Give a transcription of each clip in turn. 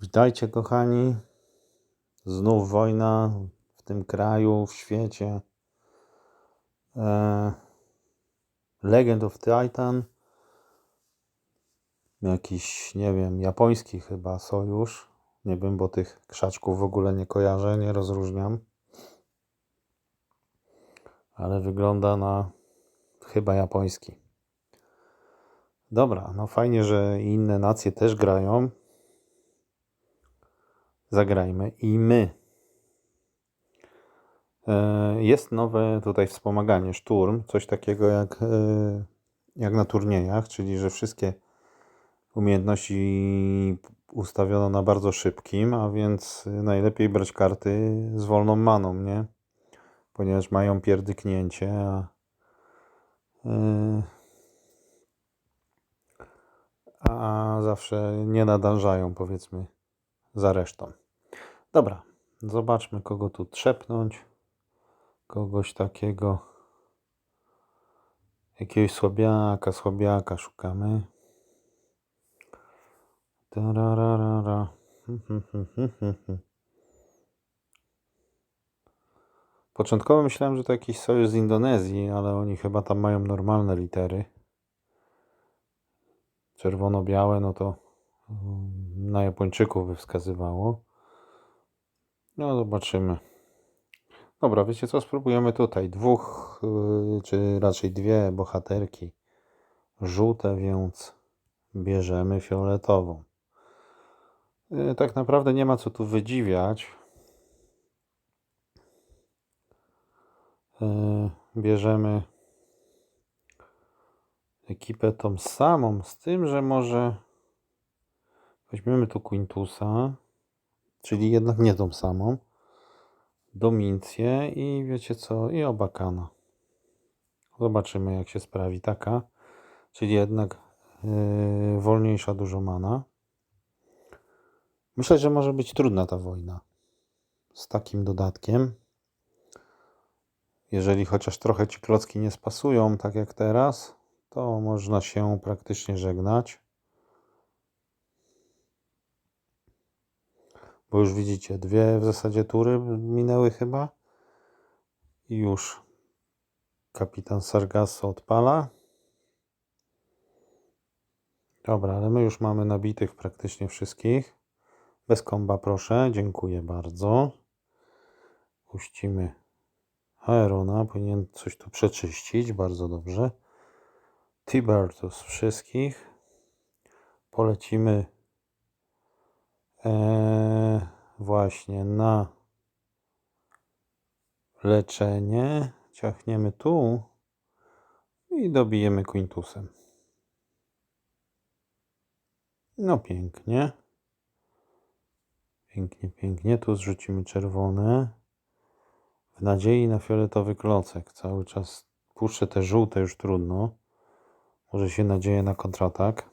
Witajcie, kochani. Znów wojna w tym kraju, w świecie. E, Legend of Titan. Jakiś, nie wiem, japoński chyba sojusz. Nie wiem, bo tych krzaczków w ogóle nie kojarzę, nie rozróżniam. Ale wygląda na chyba japoński. Dobra, no fajnie, że inne nacje też grają. Zagrajmy i my. E, Jest nowe tutaj wspomaganie, szturm, coś takiego jak, e, jak na turniejach, czyli że wszystkie umiejętności ustawiono na bardzo szybkim, a więc najlepiej brać karty z wolną maną, nie? Ponieważ mają pierdyknięcie, a, e, a zawsze nie nadążają, powiedzmy, za resztą. Dobra, zobaczmy, kogo tu trzepnąć. Kogoś takiego. Jakiegoś słabiaka, słabiaka szukamy. Tararara. Początkowo myślałem, że to jakiś sojusz z Indonezji, ale oni chyba tam mają normalne litery. Czerwono-białe, no to na Japończyków wskazywało. No, zobaczymy. Dobra, wiecie co? Spróbujemy tutaj. Dwóch, yy, czy raczej dwie bohaterki żółte, więc bierzemy fioletową. Yy, Tak naprawdę nie ma co tu wydziwiać. Yy, Bierzemy ekipę tą samą, z tym, że może weźmiemy tu Quintusa, czyli jednak nie tą samą. Domincję i wiecie co, i Obakana. Zobaczymy, jak się sprawi taka, czyli jednak yy, wolniejsza dużo mana. Myślę, że może być trudna ta wojna z takim dodatkiem. Jeżeli chociaż trochę ci klocki nie spasują, tak jak teraz, to można się praktycznie żegnać. Bo już widzicie, dwie w zasadzie tury minęły chyba. I już kapitan Sargasso odpala. Dobra, ale my już mamy nabitych praktycznie wszystkich. Bez komba proszę, dziękuję bardzo. Puścimy Aerona, powinien coś tu przeczyścić, bardzo dobrze. Tibertus wszystkich. Polecimy Eee, właśnie na leczenie. Ciachniemy tu i dobijemy Quintusem. No pięknie. Pięknie, pięknie. Tu zrzucimy czerwone. W nadziei na fioletowy klocek. Cały czas puszczę te żółte, już trudno. Może się nadzieję na kontratak.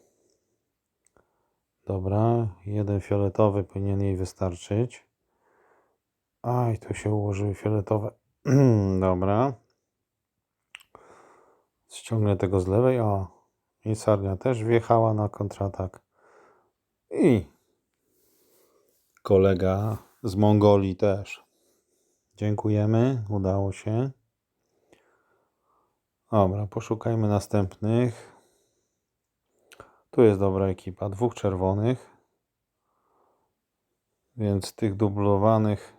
Dobra, jeden fioletowy powinien jej wystarczyć. Aj, tu się ułożyły fioletowe. Dobra. Ściągnę tego z lewej. O, i Sarnia też wjechała na kontratak. I kolega z Mongolii też. Dziękujemy, udało się. Dobra, poszukajmy następnych. Tu jest dobra ekipa, dwóch czerwonych. Więc tych dublowanych,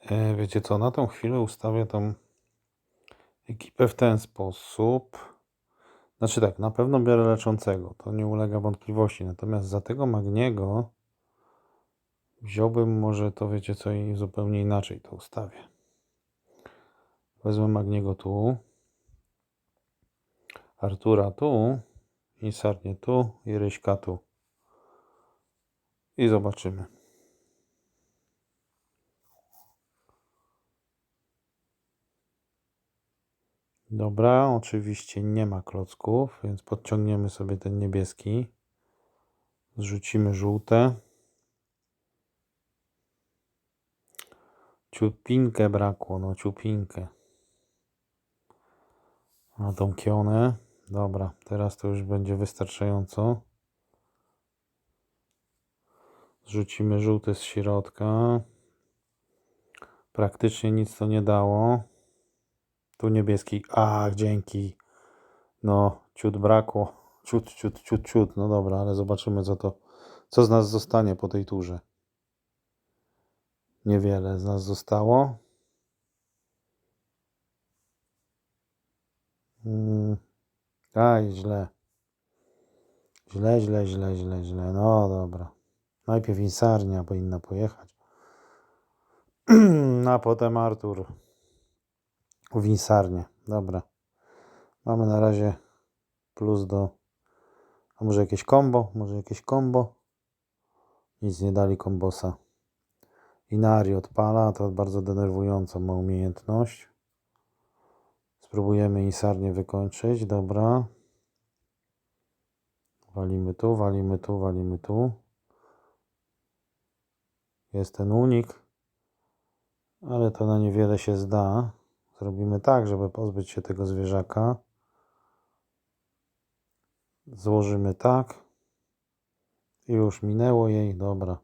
e, wiecie co, na tą chwilę ustawię tą ekipę w ten sposób. Znaczy tak, na pewno biorę leczącego, to nie ulega wątpliwości. Natomiast za tego Magniego wziąłbym może to, wiecie co, i zupełnie inaczej to ustawię. Wezmę Magniego tu, Artura tu i Sarnię tu i Ryśka tu. I zobaczymy. Dobra, oczywiście nie ma klocków, więc podciągniemy sobie ten niebieski. Zrzucimy żółte. Ciupinkę brakło, no ciupinkę. Na tą kionę. Dobra, teraz to już będzie wystarczająco. Rzucimy żółty z środka. Praktycznie nic to nie dało. Tu niebieski. Ach, dzięki. No, ciut brakło. Ciut, ciut, ciut, ciut. No dobra, ale zobaczymy co to, co z nas zostanie po tej turze. Niewiele z nas zostało. Mm. Aj, źle. Źle, źle, źle, źle, źle. No dobra. Najpierw Insarnia powinna pojechać. A potem Artur. W Insarnię. Dobra. Mamy na razie plus do... A może jakieś combo? Może jakieś combo? Nic nie dali kombosa. Inari odpala, to bardzo denerwującą ma umiejętność. Spróbujemy Insarnię wykończyć, dobra. Walimy tu, walimy tu, walimy tu. Jest ten unik, ale to na niewiele się zda. Zrobimy tak, żeby pozbyć się tego zwierzaka. Złożymy tak. I już minęło jej, dobra.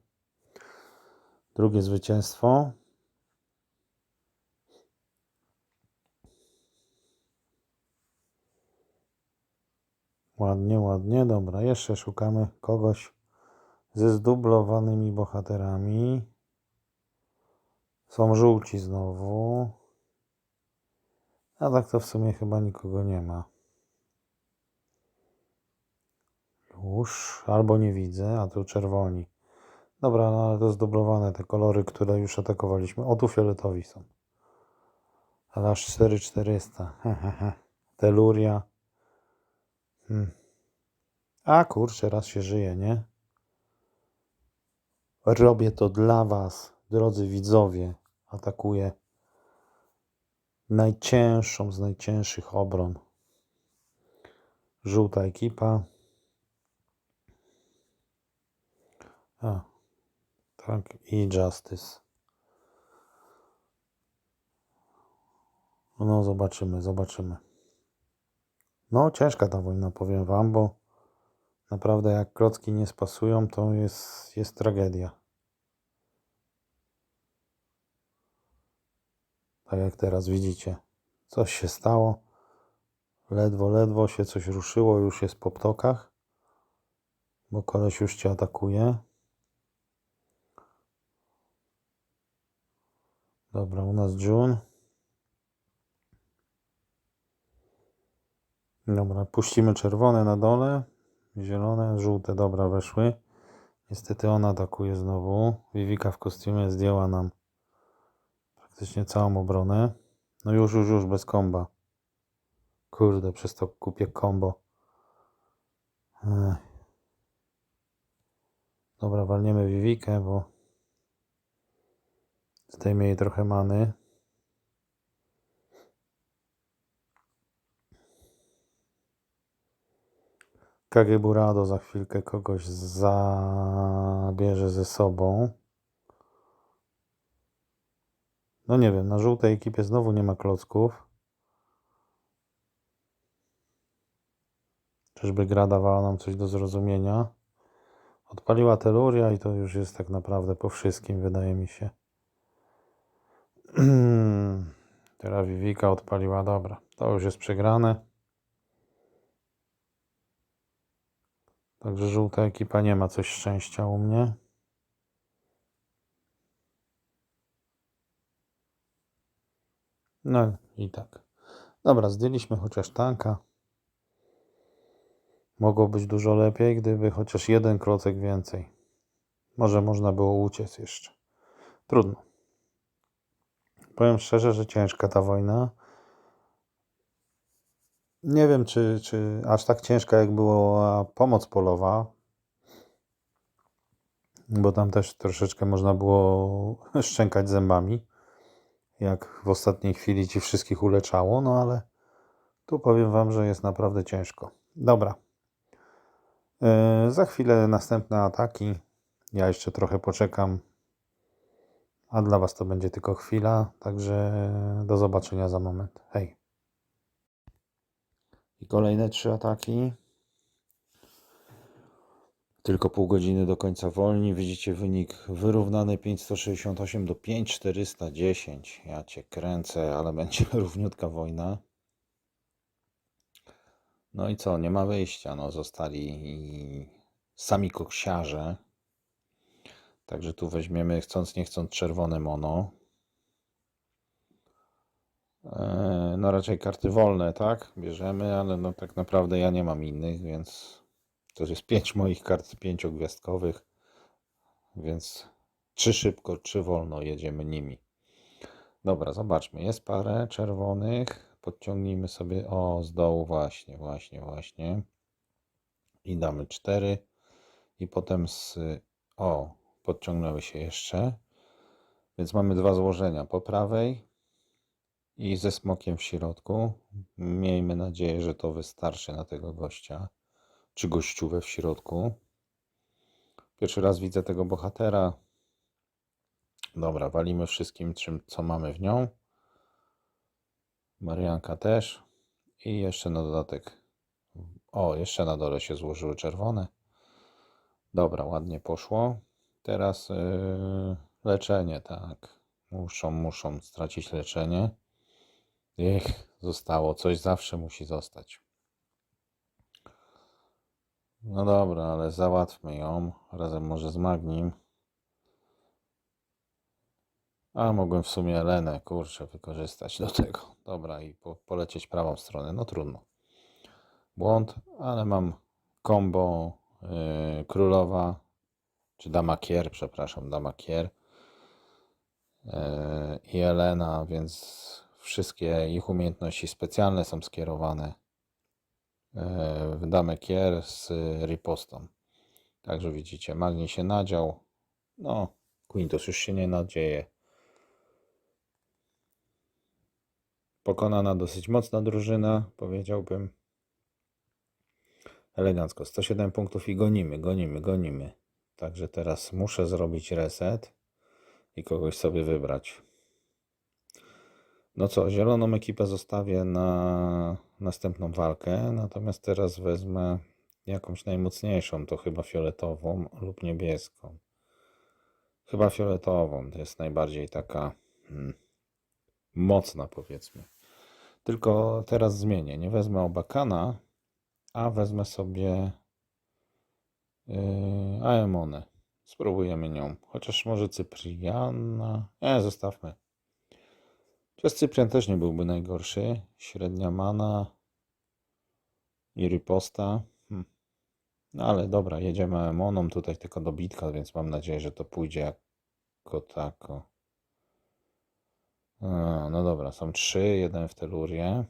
Drugie zwycięstwo. Ładnie, ładnie, dobra. Jeszcze szukamy kogoś ze zdublowanymi bohaterami. Są żółci znowu. A tak to w sumie chyba nikogo nie ma. Już, albo nie widzę, a tu czerwoni. Dobra, no ale to zdublowane te kolory, które już atakowaliśmy. O, tu fioletowi są. Ale aż 4400. Hehehe. Teluria. Hmm. A kurczę, raz się żyje, nie? Robię to dla Was, drodzy widzowie. Atakuję najcięższą z najcięższych obron. Żółta ekipa. A, tak, i Justice. No, zobaczymy, zobaczymy. No, ciężka ta wojna, powiem Wam, bo naprawdę jak klocki nie spasują, to jest, jest tragedia. Tak jak teraz widzicie, coś się stało. Ledwo, ledwo się coś ruszyło, już jest po ptokach, bo koleś już cię atakuje. Dobra, u nas June. Dobra, puścimy czerwone na dole, zielone, żółte, dobra, weszły. Niestety ona atakuje znowu. Vivika w kostiumie zdjęła nam praktycznie całą obronę. No już, już, już, bez komba. Kurde, przez to kupię kombo. Dobra, walniemy Vivikę, bo zdejmie jej trochę many. Kageburado za chwilkę kogoś zabierze ze sobą. No nie wiem, na żółtej ekipie znowu nie ma klocków. Czyżby gra dawała nam coś do zrozumienia? Odpaliła teluria i to już jest tak naprawdę po wszystkim, wydaje mi się. Teraz Vivika odpaliła, dobra. To już jest przegrane. Także żółta ekipa nie ma coś szczęścia u mnie. No i tak. Dobra, zdjęliśmy chociaż tanka. Mogło być dużo lepiej, gdyby chociaż jeden klocek więcej. Może można było uciec jeszcze. Trudno. Powiem szczerze, że ciężka ta wojna. Nie wiem, czy, czy aż tak ciężka, jak była pomoc polowa, bo tam też troszeczkę można było szczękać zębami, jak w ostatniej chwili ci wszystkich uleczało, no ale tu powiem Wam, że jest naprawdę ciężko. Dobra. Yy, za chwilę następne ataki. Ja jeszcze trochę poczekam, a dla Was to będzie tylko chwila, także do zobaczenia za moment. Hej. I kolejne trzy ataki. Tylko pół godziny do końca wolni. Widzicie wynik wyrównany 5168 do 5410. Ja cię kręcę, ale będzie równiutka wojna. No i co, nie ma wyjścia. No, zostali sami koksiarze. Także tu weźmiemy, chcąc nie chcąc, czerwone mono. E, No raczej karty wolne, tak? Bierzemy, ale no tak naprawdę ja nie mam innych, więc to jest pięć moich kart pięciogwiazdkowych, więc czy szybko, czy wolno jedziemy nimi. Dobra, zobaczmy. Jest parę czerwonych. Podciągnijmy sobie, o, z dołu właśnie, właśnie, właśnie. I damy cztery. I potem z, o, podciągnęły się jeszcze. Więc mamy dwa złożenia po prawej i ze smokiem w środku. Miejmy nadzieję, że to wystarczy na tego gościa, czy gościówę w środku. Pierwszy raz widzę tego bohatera. Dobra, walimy wszystkim, czym, co mamy w nią. Marianka też. I jeszcze na dodatek. O, jeszcze na dole się złożyły czerwone. Dobra, ładnie poszło. Teraz yy, leczenie, tak. Muszą, muszą stracić leczenie. Ich, zostało. Coś zawsze musi zostać. No dobra, ale załatwmy ją. Razem może z Magnim. A mogłem w sumie Elenę, kurczę, wykorzystać do tego. Dobra, i po, polecieć prawą stronę. No trudno. Błąd, ale mam combo yy, królowa, czy dama kier, przepraszam, dama kier yy, i Elena, więc wszystkie ich umiejętności specjalne są skierowane yy, w damę kier z ripostą. Także widzicie, Magni się nadział. No, Quintus już się nie nadzieje. Pokonana dosyć mocna drużyna, powiedziałbym. Elegancko. 107 punktów i gonimy, gonimy, gonimy. Także teraz muszę zrobić reset i kogoś sobie wybrać. No co, zieloną ekipę zostawię na następną walkę, natomiast teraz wezmę jakąś najmocniejszą, to chyba fioletową lub niebieską. Chyba fioletową, to jest najbardziej taka hmm, mocna powiedzmy. Tylko teraz zmienię, nie wezmę Obakana, a wezmę sobie yy, Aemonę. Spróbujemy nią. Chociaż może Cypriana. Nie, zostawmy. Chociaż Cyprian też nie byłby najgorszy. Średnia mana i riposta. Hm. No ale dobra, jedziemy Aemoną. Tutaj tylko dobitka, więc mam nadzieję, że to pójdzie jako tako. A, no dobra, są trzy, jeden w telurię.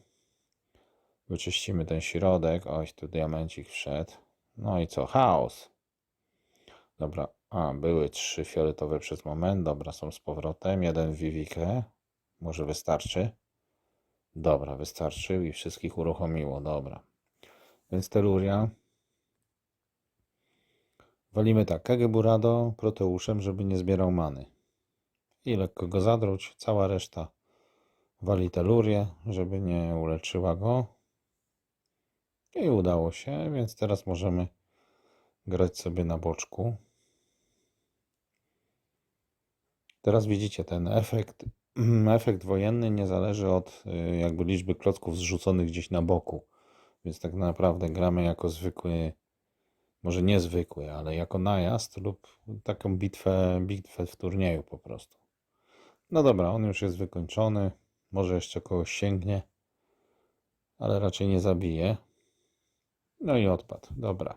Wyczyścimy ten środek. Oś, tu diamencik wszedł. No i co? Chaos. Dobra. A, były trzy fioletowe przez moment. Dobra, są z powrotem. Jeden w Vivikę. Może wystarczy? Dobra, wystarczył i wszystkich uruchomiło. Dobra. Więc teluria. Walimy tak. Kageburado proteuszem, żeby nie zbierał many. I lekko go zadruć. Cała reszta wali telurię, żeby nie uleczyła go. I udało się, więc teraz możemy grać sobie na boczku. Teraz widzicie ten efekt. Efekt wojenny nie zależy od y, jakby liczby klocków zrzuconych gdzieś na boku. Więc tak naprawdę gramy jako zwykły, może niezwykły, ale jako najazd lub taką bitwę, bitwę w turnieju po prostu. No dobra, on już jest wykończony. Może jeszcze kogoś sięgnie, ale raczej nie zabije. No i odpadł. Dobra.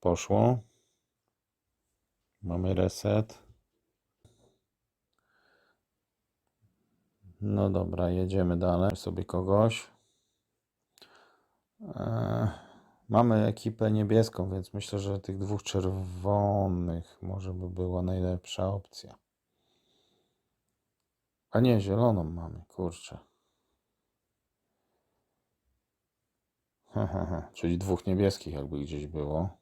Poszło. Mamy reset. No dobra, jedziemy dalej. Sobie kogoś. Eee, mamy ekipę niebieską, więc myślę, że tych dwóch czerwonych może by była najlepsza opcja. A nie, zieloną mamy, kurczę. Czyli dwóch niebieskich jakby gdzieś było.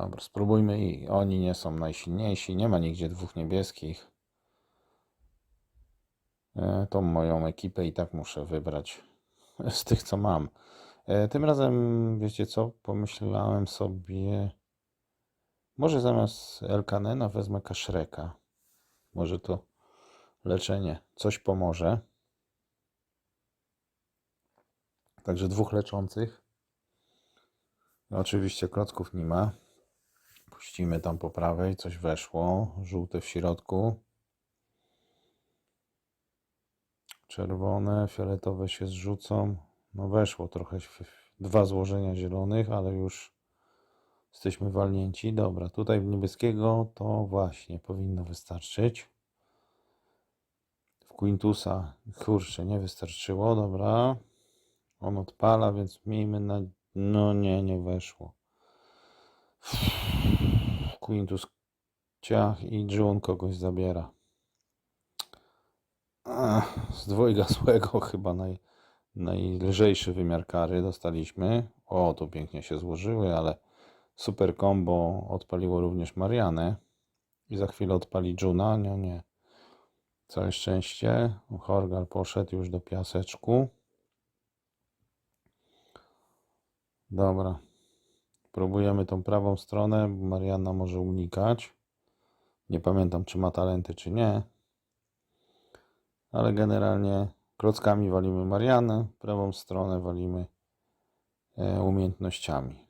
Dobra, spróbujmy i oni nie są najsilniejsi. Nie ma nigdzie dwóch niebieskich. E, Tą moją ekipę i tak muszę wybrać. z tych, co mam. E, Tym razem, wiecie co, pomyślałem sobie, może zamiast Elkanena wezmę kaszreka. Może to leczenie coś pomoże. Także dwóch leczących. No, oczywiście klocków nie ma. Puścimy tam po prawej, coś weszło. Żółte w środku. Czerwone, fioletowe się zrzucą. No weszło trochę, dwa złożenia zielonych, ale już jesteśmy walnięci. Dobra, tutaj niebieskiego to właśnie powinno wystarczyć. W Quintusa, kurczę, nie wystarczyło, dobra. On odpala, więc miejmy na... No nie, nie weszło. Quintus ciach i June kogoś zabiera. Ach, z dwojga złego chyba naj, najlżejszy wymiar kary dostaliśmy. O, tu pięknie się złożyły, ale super combo odpaliło również Marianę. I za chwilę odpali Juna. Nie, nie. Całe szczęście. Horgal poszedł już do piaseczku. Dobra. Próbujemy tą prawą stronę. bo Mariana może unikać. Nie pamiętam, czy ma talenty, czy nie. Ale generalnie klockami walimy Marianę, prawą stronę walimy e, umiejętnościami.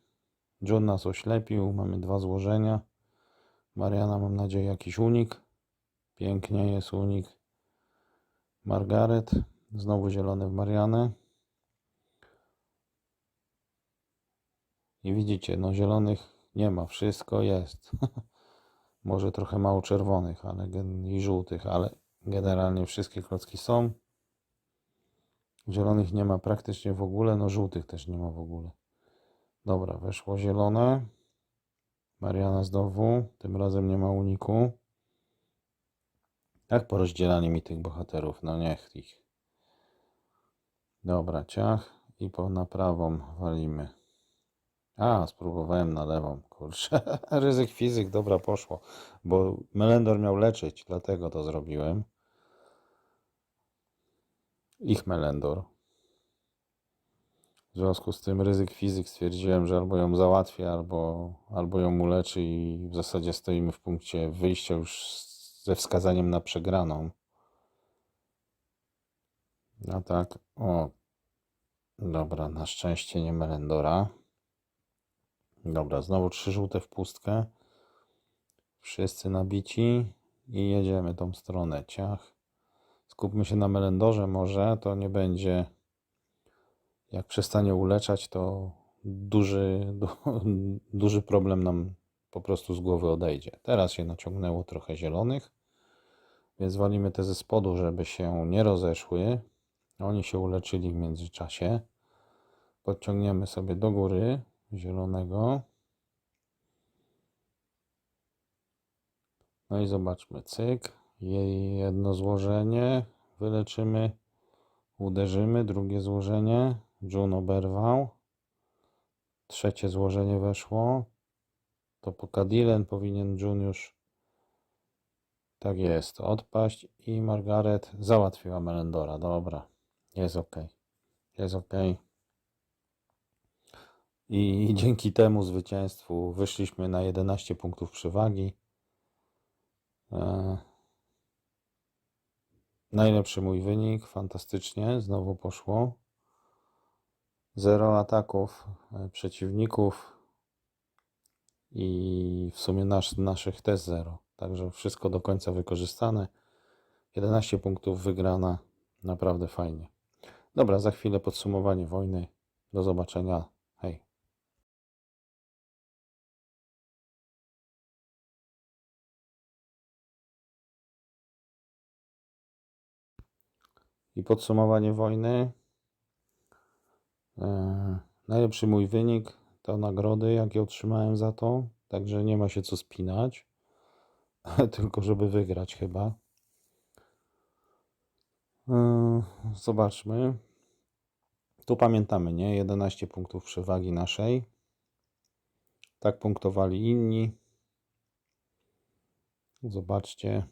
John nas oślepił, mamy dwa złożenia. Mariana, mam nadzieję, jakiś unik. Pięknie jest unik. Margaret, znowu zielony w Marianę. I widzicie, no zielonych nie ma, wszystko jest. Może trochę mało czerwonych ale i żółtych, ale generalnie wszystkie klocki są. Zielonych nie ma praktycznie w ogóle, no żółtych też nie ma w ogóle. Dobra, weszło zielone. Mariana znowu, tym razem nie ma uniku. Jak porozdzielanie mi tych bohaterów? No niech ich. Dobra, ciach i po na prawą walimy. A, spróbowałem na lewą, kurczę. Ryzyk fizyk, dobra, poszło. Bo Melendor miał leczyć, dlatego to zrobiłem. Ich Melendor. W związku z tym ryzyk fizyk stwierdziłem, że albo ją załatwię, albo, albo ją uleczy i w zasadzie stoimy w punkcie wyjścia już ze wskazaniem na przegraną. A tak, o, dobra, na szczęście nie Melendora. Dobra, znowu trzy żółte w pustkę. Wszyscy nabici i jedziemy tą stronę. Ciach. Skupmy się na Melendorze może, to nie będzie jak przestanie uleczać, to duży, du, duży problem nam po prostu z głowy odejdzie. Teraz się naciągnęło trochę zielonych, więc walimy te ze spodu, żeby się nie rozeszły. Oni się uleczyli w międzyczasie. Podciągniemy sobie do góry zielonego. No i zobaczmy, cyk, jej jedno złożenie, wyleczymy, uderzymy, drugie złożenie, June oberwał, trzecie złożenie weszło, to po Kadilen powinien June już, tak jest, odpaść i Margaret załatwiła Melendora, dobra, jest ok, jest ok. I dzięki temu zwycięstwu wyszliśmy na 11 punktów przewagi. E, Najlepszy mój wynik, fantastycznie, znowu poszło. Zero ataków e, przeciwników i w sumie nasz, naszych też zero. Także wszystko do końca wykorzystane. 11 punktów wygrana, naprawdę fajnie. Dobra, za chwilę podsumowanie wojny. Do zobaczenia. I podsumowanie wojny. E, najlepszy mój wynik to nagrody, jakie otrzymałem za to. Także nie ma się co spinać. Tylko żeby wygrać chyba. E, zobaczmy. Tu pamiętamy, nie? 11 punktów przewagi naszej. Tak punktowali inni. Zobaczcie.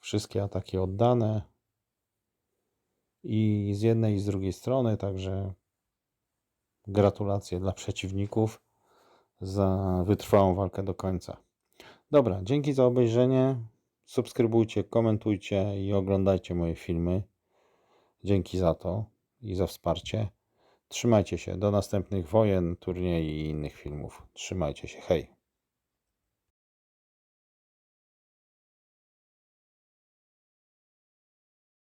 Wszystkie ataki oddane. I z jednej i z drugiej strony, także gratulacje dla przeciwników za wytrwałą walkę do końca. Dobra, dzięki za obejrzenie. Subskrybujcie, komentujcie i oglądajcie moje filmy. Dzięki za to i za wsparcie. Trzymajcie się. Do następnych wojen, turniejów i innych filmów. Trzymajcie się. Hej.